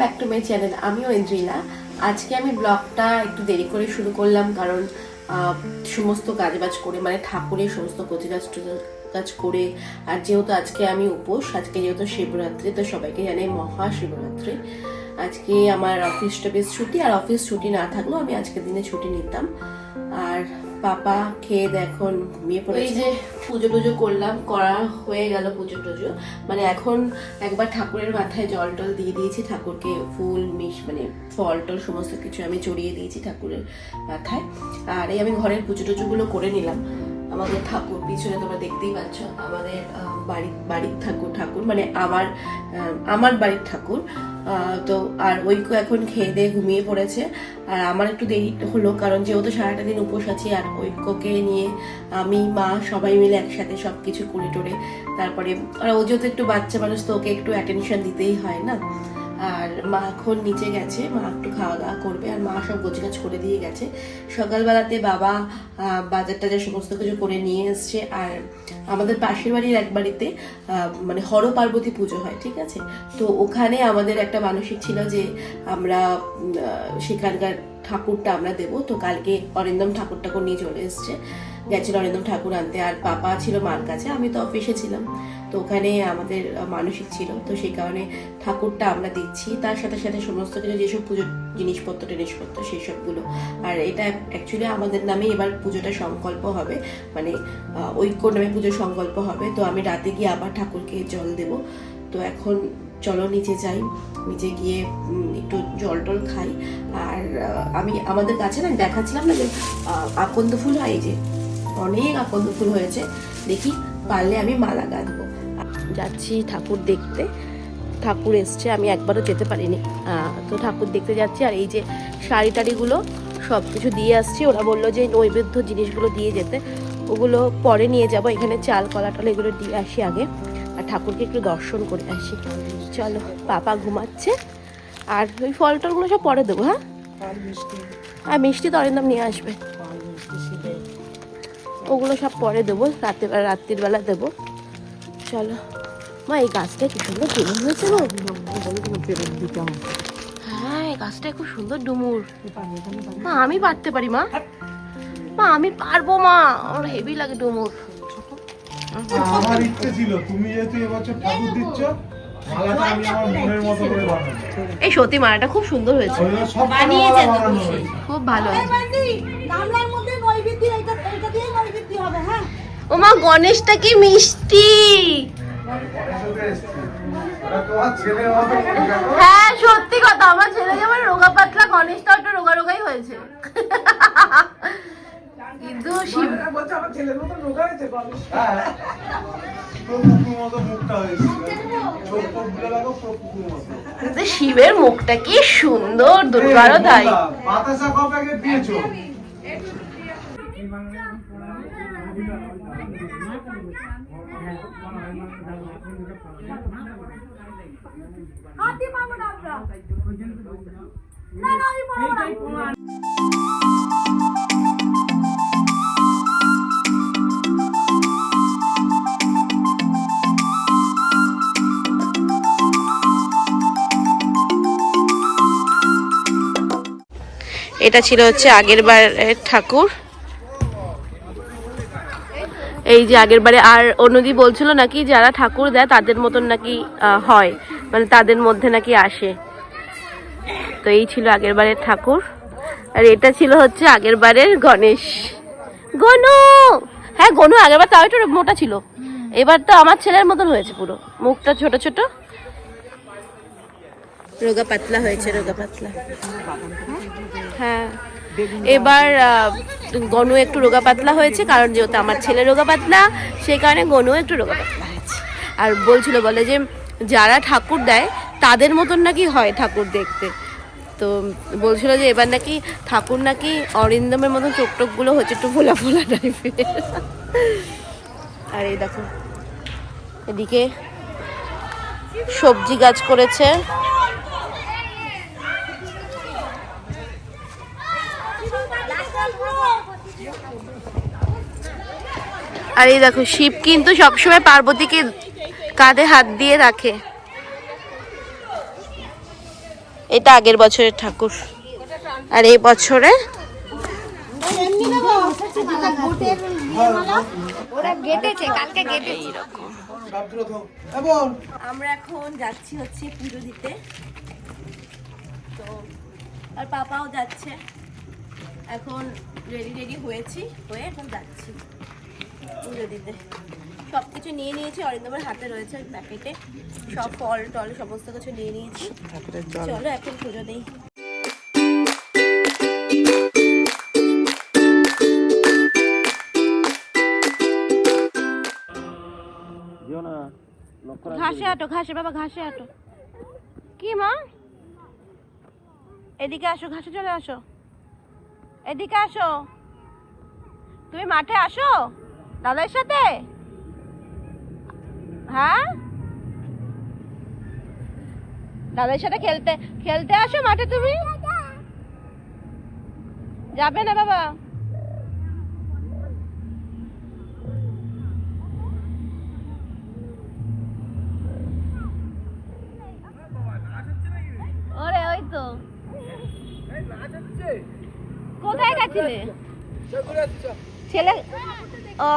Back to my channel আমিও ইন্দ্রিলা আজকে আমি ব্লগটা একটু দেরি করে শুরু করলাম কারণ সমস্ত কাজবাজ করে মানে ঠাকুরের সমস্ত কাজ কাজ করে, আর যেহেতু আজকে আমি উপোস, আজকে যেহেতু শিবরাত্রি, তো সবাইকে জানাই মহা শিবরাত্রি আজকে আমার অফিস টফিস ছুটি আর অফিস ছুটি না থাকলেও আমি আজকের দিনে ছুটি নিতাম। আর পাপা খেয়ে দিয়ে এখন ঘুমিয়ে পড়ে এই যে পুজো টুজো করলাম করা হয়ে গেল পুজো টুজো। মানে এখন একবার ঠাকুরের মাথায় জল টল দিয়ে দিয়েছি ঠাকুরকে ফুল মিশ মানে ফল টল সমস্ত কিছু আমি চড়িয়ে দিয়েছি ঠাকুরের মাথায়। আর এই আমি ঘরের পুজো টুজোগুলো করে নিলাম। আমাদের ঠাকুর পিছনে তোমরা দেখতেই পাচ্ছ আমাদের বাড়ির বাড়ির ঠাকুর ঠাকুর মানে আমার আমার বাড়ির ঠাকুর। তো আর ঐক্য এখন খেয়ে দিয়ে ঘুমিয়ে পড়েছে। আর আমার একটু দেরি হলো, কারণ যেহেতু সারাটা দিন উপোস আছি আর ঐক্যকে নিয়ে আমি, মা সবাই মিলে একসাথে সব কিছু করে টোরে। তারপরে আর ও যেহেতু একটু বাচ্চা মানুষ, তো ওকে একটু অ্যাটেনশন দিতেই হয় না। আর মা এখন নিচে গেছে, মা একটু খাওয়া দাওয়া করবে আর মা সব গোছগাছ করে দিয়ে গেছে। সকালবেলাতে বাবা বাজার টাজার সমস্ত কিছু করে নিয়ে এসছে আর আমাদের পাশের বাড়ির এক বাড়িতে মানে হর পার্বতী পুজো হয়, ঠিক আছে? তো ওখানে আমাদের একটা মানসিক ছিল যে আমরা সেখানকার ঠাকুরটা আমরা দেব। তো কালকে অরিন্দম ঠাকুর ঠাকুর নিয়ে চলে এসছে। গেছিল অরিন্দম ঠাকুর আনতে আর পাপা ছিল মার কাছে। আমি তো অফিসে ছিলাম। তো ওখানে আমাদের মানসিক ছিল। তো সেই কারণে ঠাকুরটা আমরা দিচ্ছি। তার সাথে সাথে সমস্ত কিছু, যেসব পুজোর জিনিসপত্র, টিনিসপত্র সেই সবগুলো আর এটা অ্যাকচুয়ালি আমাদের নামে এবার পুজোটা সংকল্প হবে। মানে ঐক্য নামে পুজোর সংকল্প হবে। তো আমি রাতে গিয়ে আবার ঠাকুরকে জল দেব। তো এখন চলো নিচে যাই। নিচে গিয়ে একটু জল টল খাই। আর আমি আমাদের কাছে না দেখাচ্ছিলাম না যে আকন্দ ফুল হয় যে, অনেক আকন্দ ফুল হয়েছে। দেখি পারলে আমি মালা গাঁথবো যাচ্ছি ঠাকুর দেখতে। ঠাকুর এসছে, আমি একবারও যেতে পারিনি। তো ঠাকুর দেখতে যাচ্ছি, আর এই যে শাড়ি টাড়িগুলো সব কিছু দিয়ে আসছি। ওরা বলল যে, নৈবেদ্য জিনিসগুলো দিয়ে যেতে। ওগুলো পরে নিয়ে যাব। এখানে চাল, কলা, টলা এগুলো দিয়ে আসি আগে। ঠাকুরকে একটু দর্শন করে আসি। চলো পাপা ঘুমাচ্ছে। আর ওই ফল টলগুলো সব পরে দেবো হ্যাঁ? আর মিষ্টি তো অরিন্দম নিয়ে আসবে। ওগুলো সব পরে দেবো রাতে রাত্রির বেলা দেবো। চলো। মা এই গাছটা কি সুন্দর ডুমুর হয়েছে গো হ্যাঁ এই গাছটা খুব সুন্দর ডুমুর। মা আমি পারতে পারি মা? মা আমি পারব মা। আমার হেভি লাগে ডুমুর। আমার ইচ্ছে ছিল তুমি যেহেতু এবছর ঠাকুর দিচ্ছ মালাটা আমি আমার মনের মতো করে বানাবো। এই সত্যি মালাটা খুব সুন্দর হয়েছে। হয়েছে। খুব ভালো গামলার মধ্যে নৈবেদ্য এটা এটা দিয়ে নৈবেদ্য হবে হ্যাঁ? ও মা গণেশটা কি মিষ্টি। হ্যাঁ সত্যি কথা আমার ছেলে যেমন রোগা পাতলা গণেশটা একটু রোগা রোগাই হয়েছে। কিন্তু শিব। হ্যাঁ। শিবের মুখটা কি সুন্দর দুর্গারও তাই এই, মোল্লা, বাতাসা ক প্যাকেট দিয়েছ। হাতি পাবো না আমরা। না না আমি পাবো না। এটা ছিল হচ্ছে আগের বারের ঠাকুর। এই যে আগের বারে আর অন্যদি বলছিল নাকি যারা ঠাকুর দেয় তাদের মতন নাকি হয়। মানে তাদের মধ্যে নাকি আসে। তো এই ছিল আগের বারের ঠাকুর। আর এটা ছিল হচ্ছে আগের বারের গণেশ। গনু! হ্যাঁ গনু আগের বার তাও একটু মোটা ছিল। এবার তো আমার ছেলের মতন হয়েছে পুরো। মুখটা ছোট ছোট। রোগা পাতলা হয়েছে, রোগা পাতলা। হ্যাঁ। এবার গনু একটু রোগা পাতলা হয়েছে, কারণ যেহেতু আমার ছেলে রোগা পাতলা, সেই কারণে গনু একটু রোগা পাতলা হয়েছে। আর বলছিল, বলে যে যারা ঠাকুর দেয়, তাদের মতন নাকি হয় ঠাকুর দেখতে। তো বলছিল যে এবার নাকি ঠাকুর নাকি অরিন্দমের মতন চোখ টোকগুলো হচ্ছে একটু ফোলা ফোলা টাইপের আর এই দেখো, এদিকে সবজি গাছ করেছে। আর এই দেখো, শিব কিন্তু সবসময় পার্বতীকে কাঁধে হাত দিয়ে রাখে। এটা আগের বছরের ঠাকুর। আর এই বছরে আমরা এখন যাচ্ছি হচ্ছে পুজো দিতে। তো, আর পাপাও যাচ্ছে। এখন রেডি রেডি হয়েছি হয়ে এখন যাচ্ছি পুজো দিতে। সব কিছু নিয়ে নিয়েছি অরিন্দমের হাতে রয়েছে প্যাকেটে সব ফল টল সমস্ত কিছু নিয়ে নিয়েছি। চলো এখন পুজো দিই। ঘাসে আটো ঘাসে বাবা ঘাসে আটো। কি মা? এদিকে আসো ঘাসে চলে আসো। এদিকে আসো। তুমি মাঠে আসো? দাদার সাথে? হ্যাঁ? দাদার সাথে খেলতে খেলতে আসো মাঠে তুমি? যাবে না বাবা। গেছিলে ছেলে? ও।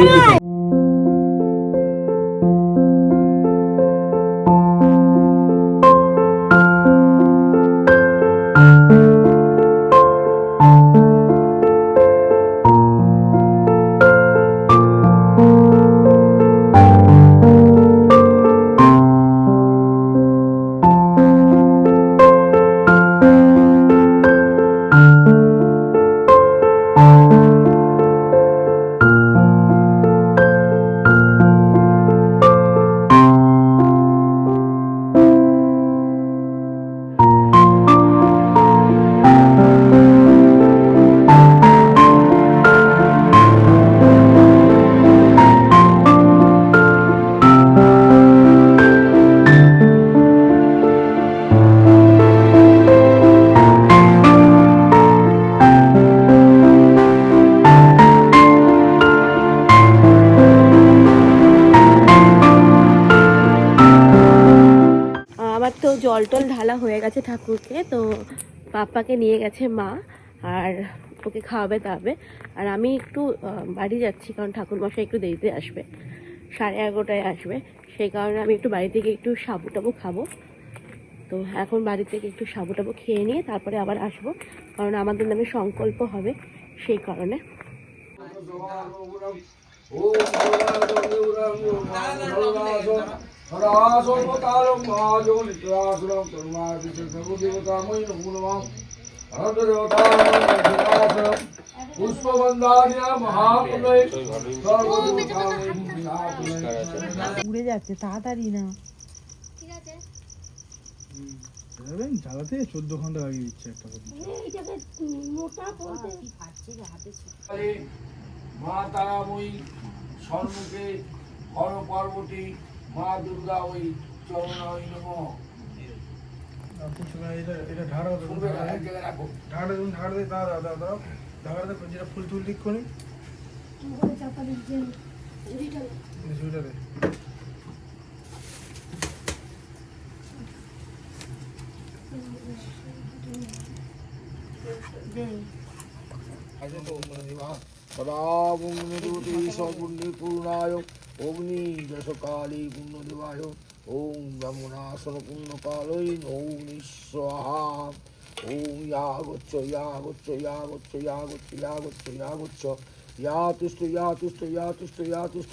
আমার পাপাকে নিয়ে গেছে মা, আর ওকে খাওয়াবে দাবে আর আমি একটু বাড়ি যাচ্ছি, কারণ ঠাকুর মশাই একটু দেরিতে আসবে, সাড়ে এগারোটায় আসবে। সেই কারণে আমি একটু বাড়ি থেকে একটু সাবু টাবু খাব। তো এখন বাড়ি থেকে একটু সাবু টাবু খেয়ে নিয়ে তারপরে আবার আসব, কারণ আমাদের নামে সংকল্প হবে সেই কারণে। পুষ্পবন্দানিয়া মহাপুনয় উড়ে যাচ্ছে তাড়াতাড়ি না দেখবেন জ্বালাতে চোদ্দ ঘণ্টা লাগিয়ে দিচ্ছে একটা মা তারাময়ী স্বর্ণকে হর পার্বতী মা দুর্গা ওই চরণাই নম। এটা এটা ঢাড়া শুনবে না, এক জায়গায় রাখো। ঢাড়া দেখুন ঢাড়া দিয়ে দাও দাও দাও দাও। ঢাকা দেখো যেটা ফুল তুল ঠিক করি পূর্ণায় অগ্নি যশকালী পুণ্যদেবায় ওম ব্রহ্মণাসন পুণ্যকালয় ওম স্বাহা ওম ইয়া গচ্ছ ইয়া গচ্ছ ইয়া গচ্ছ ইয়া গচ্ছ ইয়া গচ্ছ ইয়া গচ্ছ ইয়া তুষ্ট ইয়া তুষ্ট ইয়া তুষ্ট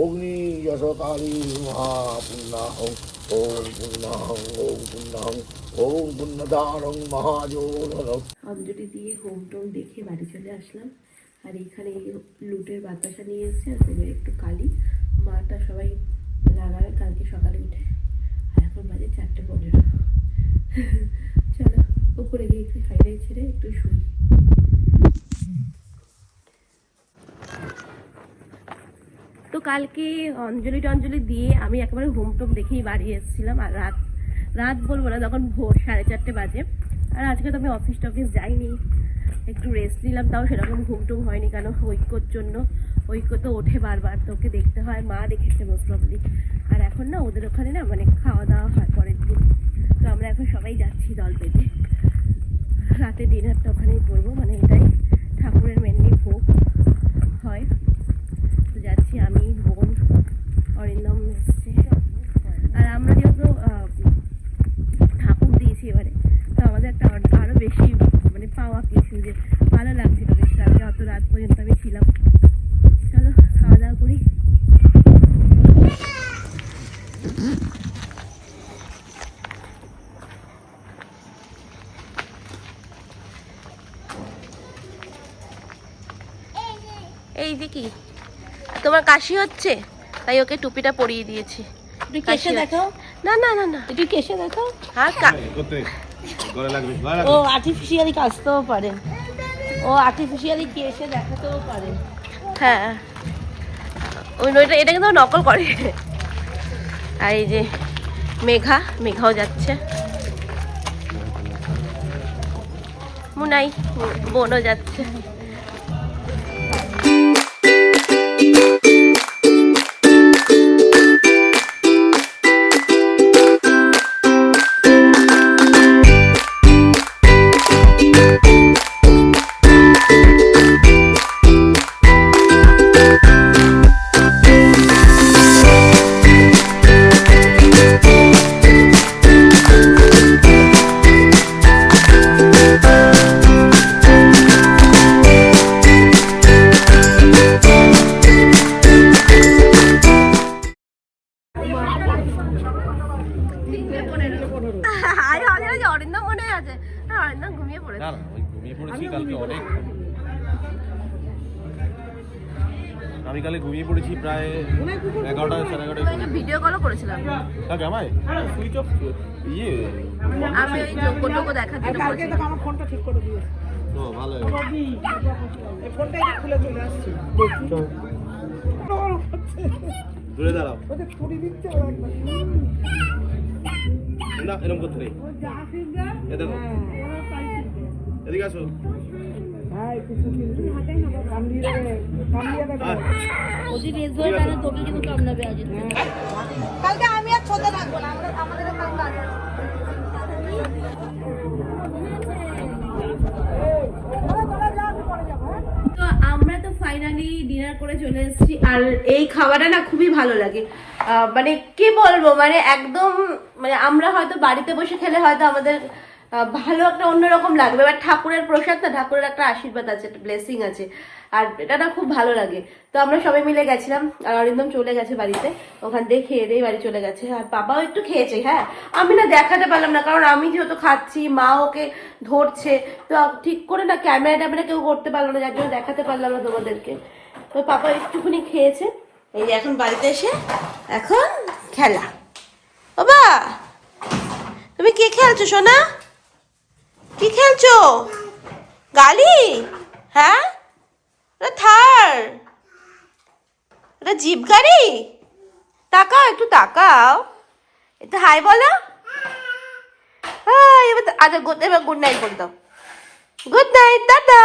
অগ্নি যশকালী মহাপুণ্যাহং ওম পুণ্যাহং ওম পুণ্যাহং ওম পুণ্যদারং মহাজোধন অঞ্জলি দিয়ে হোম টোম দেখে বাড়ি চলে আসলাম, আর এখানে লুটের বাতাসা নিয়ে এসেছে, আর সেগুলো একটু কালি। মাটা সবাই লাগাবে কালকে সকালে উঠে, আর এখন বাজে চারটে পনেরো। চলো উপরে গিয়ে একটু খাইটাই ছেড়ে একটু শুই। তো কালকে অঞ্জলি টঞ্জলি দিয়ে আমি একেবারে হোম টোম দেখেই বাড়ি এসেছিলাম, আর রাত রাত বলব না তখন ভোর সাড়ে চারটে বাজে। আর আজকে তো আমি অফিস টফিস যাইনি, একটু রেস্ট নিলাম, তাও সেরকম ঘুম টুম হয়নি কেন? ঐক্যর জন্য, ঐক্য তো ওঠে বারবার তো ওকে দেখতে হয়, মা দেখেছে মোস্ট প্রবলি আর এখন না, ওদের ওখানে না মানে খাওয়া দাওয়া হয় পরের দিন। তো আমরা এখন সবাই যাচ্ছি দল পেতে। রাতে ডিনারটা ওখানেই করব মানে এটাই ঠাকুরের মেনলি ভোগ হয়। যাচ্ছি, আমি, বোন, অরিন্দম এসছে। আর আমরা যেহেতু ঠাকুর দিয়েছি এবারে, তো আমাদের একটা আরও আরও বেশি মানে পাওয়া কিছু যে ভালো লাগছিল বেশ কালকে অত রাত পর্যন্ত আমি ছিলাম চলো খাওয়া দাওয়া করি এই যে কি তোমার কাশি হচ্ছে তাই ওকে টুপিটা পরিয়ে দিয়েছি। একটু কেসে দেখাও। না না না না। একটু কেসে দেখাও। আর ও আর্টিফিশিয়ালি কাচতেও পারে। ও আর্টিফিশিয়ালি কেসে দেখাতেও পারে। হ্যাঁ। ওই নইটা এটা কিন্তু নকল করে। আর এই যে মেঘা মেঘাও যাচ্ছে। মুনাই বোনও যাচ্ছে। ওই ঘুমিয়ে পড়েছি কালকে অনেক। আমি কালে ঘুমিয়ে পড়েছি প্রায় এগারোটা সাড়ে এগারোটা ভিডিও কলও করেছিলাম। কাকে আমায় সুইচ অফ ইয়ে আমি ওই কালকে তো আমার ফোনটা ঠিক করে দিয়েছে। ও ভালো। এই ফোনটা খুলে চলে আসছে। দূরে দাঁড়াও। ওদের ছুরি দিচ্ছে না এরকম করতে নেই। এ দেখো। ফিরবে এদিকে আসো। কালকে আমি আর ছোট থাকব না আমাদের? তো আমরা তো ফাইনালি ডিনার করে চলে এসেছি আর এই খাবারটা না খুবই ভালো লাগে। মানে কি বলব মানে একদম মানে আমরা হয়তো বাড়িতে বসে খেলে হয়তো আমাদের ভালো একটা অন্যরকম লাগবে। এবার ঠাকুরের প্রসাদ না, ঠাকুরের একটা আশীর্বাদ আছে, একটা ব্লেসিং আছে। আর এটা না খুব ভালো লাগে। তো আমরা সবাই মিলে গেছিলাম, আর অরিন্দম চলে গেছে বাড়িতে। ওখান থেকে খেয়ে দিয়ে বাড়ি চলে গেছে। আর বাবাও একটু খেয়েছে হ্যাঁ? আমি না দেখাতে পারলাম না, কারণ আমি যেহেতু খাচ্ছি, মা ওকে ধরছে। তো ঠিক করে না, ক্যামেরা ট্যামেরা কেউ করতে পারল না, যার জন্য দেখাতে পারলাম না তোমাদেরকে। তো পাপা একটুখানি খেয়েছে। এই যে এখন বাড়িতে এসে এখন খেলা। বাবা, তুমি কি খেলছো, সোনা? কি খেলছো? গালি? হ্যাঁ? ওটা থার। ওটা জিপ গাড়ি? তাকাও, একটু তাকাও। একটু হাই বলো। হ্যাঁ এবার আচ্ছা এবার গুড নাইট বলে দাও। গুড নাইট দাদা